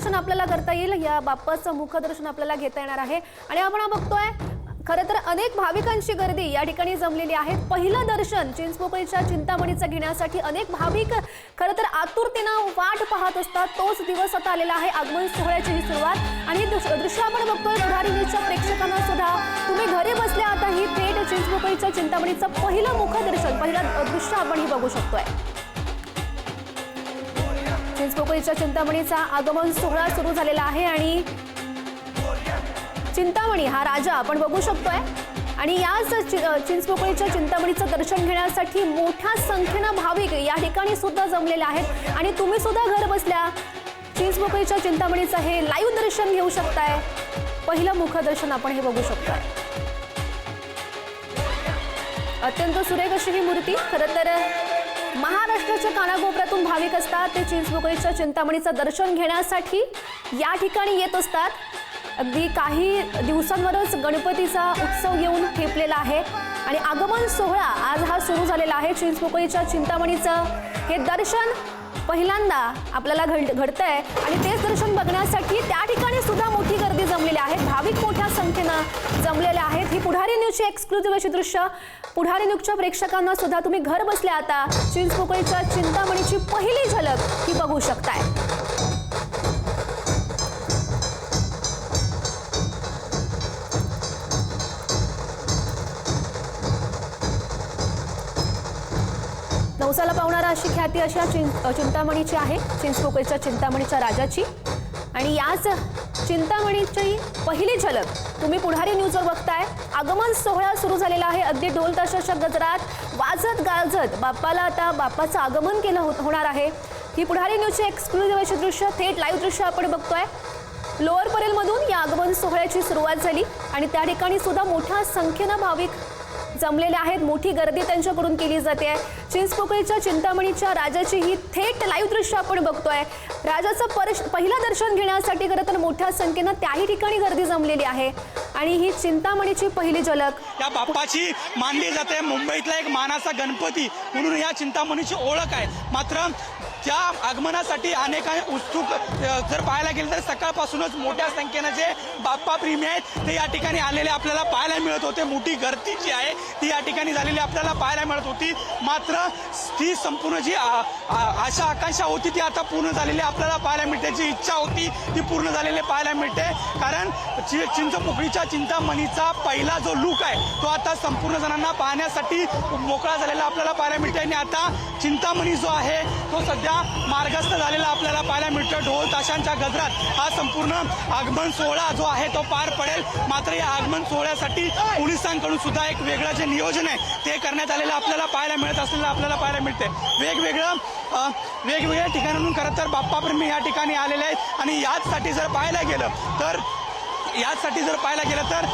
मुखदर्शन आपल्याला करता येईल. या बाप्पाचं मुखदर्शन आपल्याला घेता येणार आहे. आणि आपण हा बघतोय खरं तर अनेक भाविकांची गर्दी या ठिकाणी जमलेली आहे. पहिलं दर्शन चिंचपोकळीच्या चिंतामणीचं घेण्यासाठी अनेक भाविक खरं तर आतुरतेनं वाट पाहत असतात. तोच दिवस आता आलेला आहे. आगमन सोहळ्याची ही सुरुवात. आणि दृश्य दृश्य आपण बघतोय पुढारी न्यूजच्या प्रेक्षकांना सुद्धा. तुम्ही घरी बसल्या आता ही थेट चिंचपोकळीच्या चिंतामणीचं पहिलं मुखदर्शन पहिलं दृश्य आपण ही बघू शकतोय. चिंचपोकळीच्या चिंतामणीचा आगमन सोहळा सुरू झालेला आहे आणि चिंतामणी हा राजा आपण बघू शकतोय. आणि याच चि- चिंचपोकळीच्या चिंतामणीचं दर्शन घेण्यासाठी मोठ्या संख्येनं भाविक या ठिकाणी सुद्धा जमलेले आहेत. आणि तुम्ही सुद्धा घर बसल्या चिंचपोकळीच्या चिंतामणीचं हे लाईव्ह दर्शन घेऊ शकताय. पहिलं मुखदर्शन आपण हे बघू शकतोय. अत्यंत सुरेख अशी ही मूर्ती. खरं तर महाराष्ट्राच्या कानाकोपऱ्यातून भाविक असतात. ते चिंचपोकळीच्या चिंतामणीचं दर्शन घेण्यासाठी या ठिकाणी येत असतात. अगदी काही दिवसांवरच गणपतीचा उत्सव येऊन ठेपलेला आहे. आणि आगमन सोहळा आज हा सुरू झालेला आहे. चिंचपोकळीच्या चिंतामणीचं हे दर्शन पहिल्यांदा आपल्याला घड घडतंय. आणि तेच दर्शन बघण्यासाठी त्या ठिकाणी सुद्धा मोठी गर्दी जमलेली आहे. भाविक मोठ्या संख्येनं जमलेले आहेत. ही पुढारी न्यूजची एक्सक्लुझिव्ह अशी दृश्य. पुढारी न्यूजच्या प्रेक्षकांना सुद्धा तुम्ही घर बसल्या आता. चिंचपोकळीच्या चिंतामणीची पहिली झलक ही बघू शकताय. नवसाला पावणारा अशी ख्याती अशा चिं चिंतामणीची आहे. चिंचपोकळीच्या चिंतामणीच्या राजाची. आणि याच चिंतामणीची पहिली झलक तुम्ही पुढारी न्यूजवर बघताय. आगमन सोहळा सुरू झालेला आहे. अगदी ढोल ताशाच्या गजरात वाजत गाजत बाप्पाला आता बाप्पाचं आगमन केलं हो- होणार आहे. ही पुढारी न्यूजची एक्सक्लुझिव्ह अशी दृश्य थेट लाईव्ह दृश्य आपण बघतोय. लोअर परेलमधून या आगमन सोहळ्याची सुरुवात झाली आणि त्या ठिकाणी सुद्धा मोठ्या संख्येनं भाविक जमलेले आहेत. मोठी गर्दी त्यांच्याकडून केली जाते. आहे चिंचपोकळीच्या चिंतामणीच्या राजाची ही थेट लाईव्ह दृश्य आपण बघतोय. राजाचं परश पहिलं दर्शन घेण्यासाठी खरं तर मोठ्या संख्येनं त्याही ठिकाणी गर्दी जमलेली आहे. आणि ही चिंतामणीची पहिली झलक. या बाप्पाची मानली जाते. मुंबईतला एक मानाचा गणपती म्हणून या चिंतामणीची ओळख आहे. मात्र त्या आगमनासाठी अनेकांनी उत्सुक जर पाहायला गेलं तर सकाळपासूनच मोठ्या संख्येनं जे बाप्पा प्रेमी आहेत ते या ठिकाणी आलेले आपल्याला पाहायला मिळत होते. मोठी गर्दी जी आहे ती या ठिकाणी झालेली आपल्याला पाहायला मिळत होती. मात्र ती संपूर्ण जी आ- आशा आकांक्षा होती ती आता पूर्ण झालेली आपल्याला पाहायला मिळते. जी इच्छा होती ती पूर्ण झालेली पाहायला मिळते. कारण चि- चिंचपोकळीच्या चिंतामणीचा पहिला जो लुक आहे तो आता संपूर्ण जणांना पाहण्यासाठी मोकळा झालेला आपल्याला पाहायला मिळते. आणि आता चिंतामणी जो आहे तो सध्या मार्गस्थ झालेला आपल्याला पाहायला मिळतो ढोल ताशांच्या गजरात हा संपूर्ण आगमन सोहळा जो आहे तो पार पडेल. मात्र या आगमन सोहळ्यासाठी पोलिसांकडून सुद्धा एक वेगळं जे नियोजन आहे ते करण्यात आलेलं आपल्याला पाहायला मिळत असलेलं आपल्याला पाहायला मिळते वेगवेगळं वेगवेगळ्या ठिकाणांहून खरं तर बाप्पाप्रेमी या ठिकाणी आलेले आहेत. आणि याचसाठी जर पाहायला गेलं तर याचसाठी जर पाहायला गेलं तर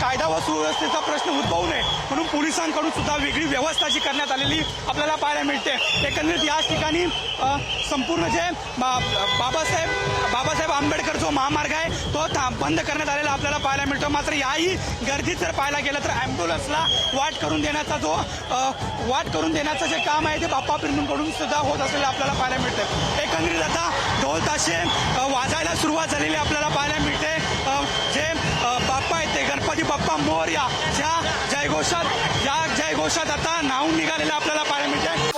कायदा व सुव्यवस्थेचा प्रश्न उद्भवू नये. म्हणून पोलिसांकडून सुद्धा वेगळी व्यवस्था जी करण्यात आलेली आपल्याला पाहायला मिळते. एकंदरीत याच ठिकाणी संपूर्ण जे बा- बाबासाहेब बाबासाहेब आंबेडकर जो महामार्ग आहे तो था- बंद करण्यात आलेला आपल्याला पाहायला मिळतो. मात्र याही गर्दीत जर पाहायला गेलं तर ॲम्ब्युलन्सला वाट करून देण्याचा जो वाट करून देण्याचं जे काम आहे ते बाप्पा प्रेमींकडून सुद्धा होत असलेलं आपल्याला पाहायला मिळतं. एकंदरीत आता ढोल ताशे वाजायला सुरुवात झालेली आपल्याला पाहायला मिळते अ, जे अ, बाप्पा आहेत ते गणपती बाप्पा मोरया. ज्या जयघोषात ज्या जयघोषात आता नावून निघालेलं आपल्याला पाहायला मिळते